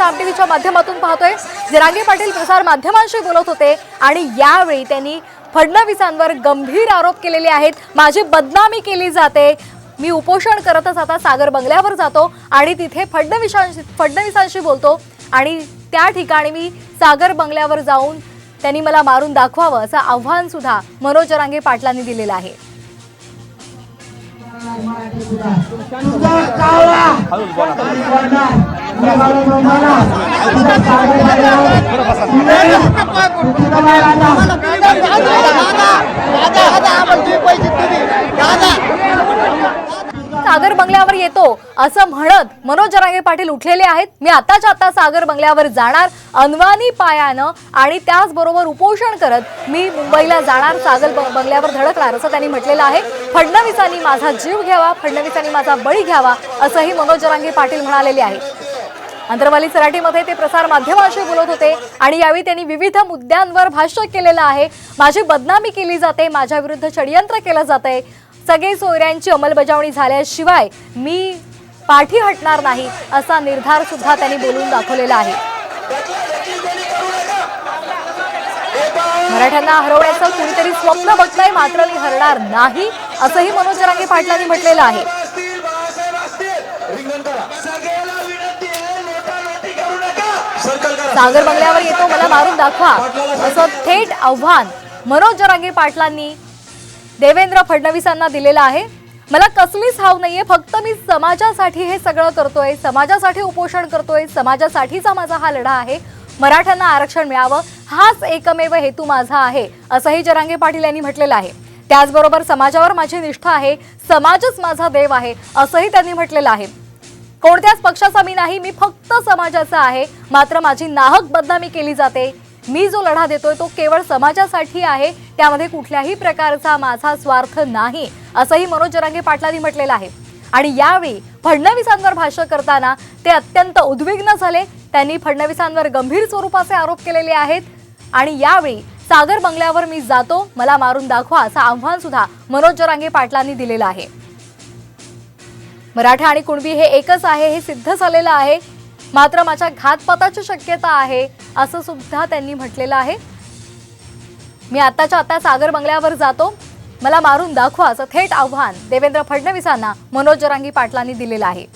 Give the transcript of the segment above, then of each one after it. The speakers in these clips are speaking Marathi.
आम टीव्हीच्या माध्यमातून पाहतोय. जरांगे पाटील प्रसार माध्यमांशी बोलत होते आणि यावेळी त्यांनी फडणवीसांवर गंभीर आरोप केलेले आहेत. माझी बदनामी केली जाते. मी उपोषण करतच आता सागर बंगल्यावर जातो आणि तिथे फडणवीसांशी फडणवीसांशी बोलतो. आणि त्या ठिकाणी मी सागर बंगल्यावर जाऊन त्यांनी मला मारून दाखवावं असं आव्हान सुद्धा मनोज जरांगे पाटलांनी दिलेलं आहे. सागर बंगल्यावर येतो असं म्हणत मनोज जरांगे पाटील उठलेले आहेत. मी आताच्या आता सागर बंगल्यावर जाणार अनवानी पायानं आणि त्याचबरोबर उपोषण करत मी मुंबईला जाणार सागर ब- बंगल्यावर धडकणार असं त्यांनी म्हटलेलं आहे. फडणवीसांनी माझा जीव घ्यावा फडणवीसांनी माझा बळी घ्यावा असंही मनोज जरांगे पाटील म्हणालेले आहे. अंतरवाली सराटीमध्ये ते प्रसार माध्यमांशी बोलत होते आणि यावेळी त्यांनी विविध मुद्द्यांवर भाष्य केलेलं आहे. माझी बदनामी केली जाते माझ्या विरुद्ध षडयंत्र केलं जाते सगळे सोयऱ्यांची अंमलबजावणी झाल्याशिवाय मी पाठी हटणार नाही असा निर्धार सुद्धा त्यांनी बोलून दाखवलेला आहे. मराठ्यांना हरवण्याचं कुणीतरी स्वप्न बघतंय मात्र मी हरणार नाही असंही मनोज जरांगे पाटलांनी म्हटलेलं आहे. सागर बंगल्यावर येतो मला मारून दाखवा. असं थेट आव्हान मनोज जरांगे पाटलांनी देवेंद्र फडणवीसांना दिलेलं आहे. मला कसलीच हाव नाहीये फक्त मी समाजासाठी हे सगळं करतोय समाजासाठी उपोषण करतोय समाजासाठीचा माझा हा लढा आहे. मराठ्यांना आरक्षण मिळावं हाच एकमेव हेतू माझा आहे असंही जरांगे पाटील यांनी म्हटलेलं आहे. त्याचबरोबर समाजावर माझी निष्ठा आहे समाजच माझा देव आहे असंही त्यांनी म्हटलेलं आहे. कोणत्याच पक्षाचा मी नाही मी फक्त समाजाचा आहे. मात्र माझी नाहक बदनामी केली जाते. मी जो लढा देतोय तो केवळ समाजासाठी आहे. त्यामध्ये कुठल्याही प्रकारचा माझा स्वार्थ नाही असंही मनोज जरांगे पाटलांनी म्हटलेलं आहे. आणि यावेळी फडणवीसांवर भाष्य करताना ते अत्यंत उद्विग्न झाले. त्यांनी फडणवीसांवर गंभीर स्वरूपाचे आरोप केलेले आहेत. आणि यावेळी सागर बंगल्यावर मी जातो मला मारून दाखवा असं आव्हान सुद्धा मनोज जरांगे पाटलांनी दिलेलं आहे. मराठा आणि कुणबी हे एकच आहे हे सिद्ध झालेलं आहे. मात्र माझ्या घातपाताची शक्यता आहे असं सुद्धा त्यांनी म्हटलेलं आहे. मी आताच्या आता सागर बंगल्यावर जातो. मला मारून दाखवा असं थेट आव्हान देवेंद्र फडणवीसांना मनोज जरांगी पाटलांनी दिलेलं आहे.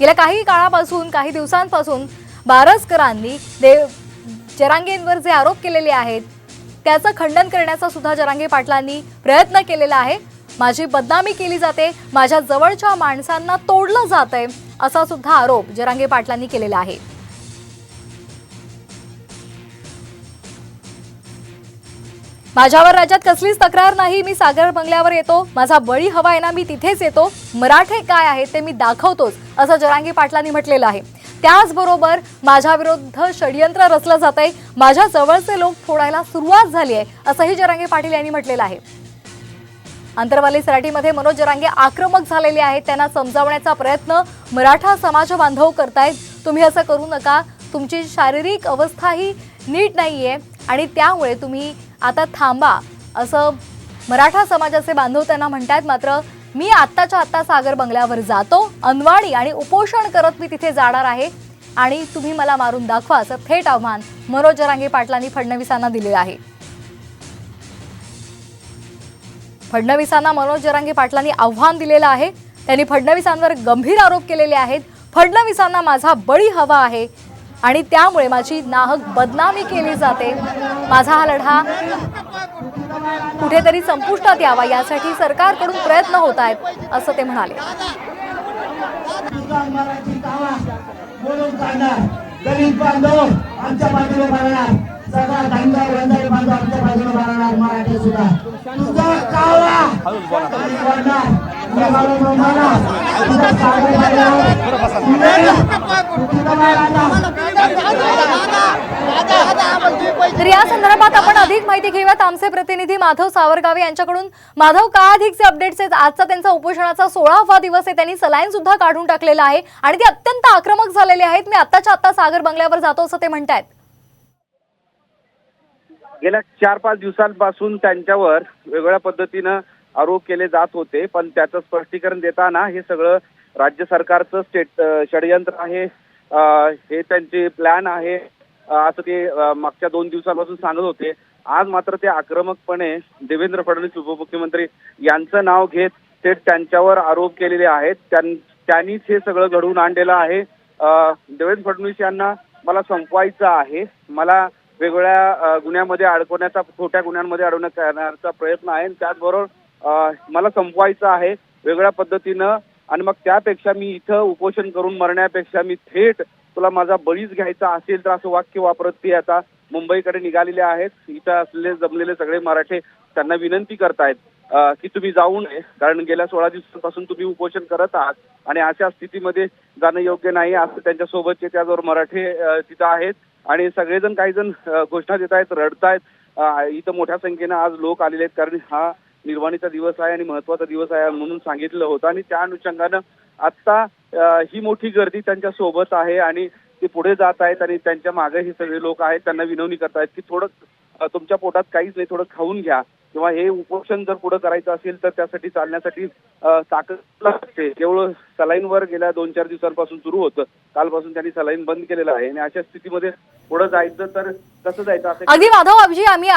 गेल्या काही काळापासून काही दिवसांपासून बारसकरांनी देव जरांगेंवर जे आरोप केलेले आहेत त्याचं खंडन करण्याचा सुद्धा जरांगे पाटलांनी प्रयत्न केलेला आहे. माझी बदनामी केली जाते माझ्या जवळच्या माणसांना तोडलं जात आहे असा सुद्धा आरोप जरांगे पाटलांनी केलेला आहे. माझ्यावर राज्यात कसलीच तक्रार नाही मी सागर बंगल्यावर येतो माझा बळी हवा आहे ना मी तिथेच येतो मराठे काय आहे ते मी दाखवतोच असं जरांगे पाटलांनी म्हटलेलं आहे. त्याचबरोबर माझ्या विरुद्ध षडयंत्र रचलं जात आहे माझ्या जवळचे लोक फोडायला सुरुवात झाली आहे असंही जरांगे पाटील यांनी म्हटलेलं आहे. अंतरवाली सराटीमध्ये मनोज जरांगे आक्रमक झालेले आहेत. त्यांना समजावण्याचा प्रयत्न मराठा समाज बांधव करतायत. तुम्ही असं करू नका. तुमची शारीरिक अवस्थाही नीट नाही आहे आणि त्यामुळे तुम्ही आता थांबा असं मराठा समाजाचे बांधव त्यांना म्हणतायत. मात्र मी आत्ताच्या आत्ता सागर बंगल्यावर जातो. अनवाणी आणि उपोषण करत मी तिथे जाणार आहे. आणि तुम्ही मला मारून दाखवा असं थेट आव्हान मनोज जरांगे पाटलांनी फडणवीसांना दिलेलं आहे. फडणवीसांना मनोज जरांगे पाटलांनी आव्हान दिलेलं आहे. त्यांनी फडणवीसांवर गंभीर आरोप केलेले आहेत. फडणवीसांना माझा बळी हवा आहे आणि त्यामुळे माझी नाहक बदनामी केली जाते. माझा हा लढा कुठेतरी संपुष्टात यावा यासाठी सरकारकडून प्रयत्न होत आहेत असं ते म्हणाले. आमच्या सगळा धंदा वंदारी बांधव आमच्या बाजूने भरणार मराठी सुद्धा. तुझा कावळा. या तर या संदर्भात आपण अधिक माहिती घेऊयात. आमचे प्रतिनिधी माधव सावरगावे यांच्याकडून. माधव का अधिकचे अपडेट्स आहेत? आजचा त्यांचा उपोषणाचा सोळावा दिवस आहे. त्यांनी सलाईन सुद्धा काढून टाकलेला आहे. आणि ते अत्यंत आक्रमक झालेले आहेत. मी आत्ताच्या आत्ता सागर बंगल्यावर जातो असं ते म्हणतायत. गेल्या चार पाच दिवसांपासून त्यांच्यावर वेगवेगळ्या पद्धतीनं आरोप केले जात होते पण त्याचं स्पष्टीकरण देताना हे सगळं राज्य सरकारचं स्टेट षडयंत्र आहे हे त्यांचे प्लॅन आहे असं ते मागच्या दोन दिवसांपासून सांगत होते. आज मात्र ते आक्रमकपणे देवेंद्र फडणवीस उपमुख्यमंत्री यांचं नाव घेत थेट त्यांच्यावर आरोप केलेले आहेत. त्यां- त्यांनीच हे सगळं घडवून आणलेलं आहे. देवेंद्र फडणवीस यांना मला संपवायचं आहे. मला वेगवेगळ्या गुन्ह्यामध्ये अडकवण्याचा छोट्या गुन्ह्यांमध्ये अडवण्यात करण्याचा प्रयत्न आहे. त्याचबरोबर मला संपवायचं आहे वेगळ्या पद्धतीनं. आणि मग त्यापेक्षा मी इथं उपोषण करून मरण्यापेक्षा मी थेट तुला माझा बळीच घ्यायचा असेल तर असं वाक्य वापरत ते आता मुंबईकडे निघालेले आहेत. इथं असलेले जमलेले सगळे मराठे त्यांना विनंती करतायत. की तुम्ही जाऊ नये. कारण गेल्या सोळा दिवसांपासून तुम्ही उपोषण करत आहात आणि अशा स्थितीमध्ये जाणं योग्य नाही. असं त्यांच्या सोबतचे त्याचबरोबर मराठे तिथं आहेत. आणि सगळेजण काही जण घोषणा देत आहेत रडतायत. इथं मोठ्या संख्येनं आज लोक आलेले आहेत. कारण हा निर्वाणीचा दिवस आहे आणि महत्त्वाचा दिवस आहे म्हणून सांगितलं होतं. आणि त्या अनुषंगानं आता ही मोठी गर्दी त्यांच्यासोबत आहे आणि ते पुढे जात आहेत आणि त्यांच्या मागे हे सगळे लोक आहेत. त्यांना विनवणी करतायत की थोडं तुमच्या पोटात काहीच नाही. थोडं खाऊन घ्या. किंवा हे उपोषण जर पुढे करायचं असेल तर त्यासाठी चालण्यासाठी ताकद लागते. केवळ सलाईनवर गेल्या दोन चार दिवसांपासून सुरू होतं. कालपासून त्यांनी सलाईन बंद केलेलं आहे. आणि अशा स्थितीमध्ये पुढे जायचं तर कसं जायचं? अगदी माधव अभिजी आम्ही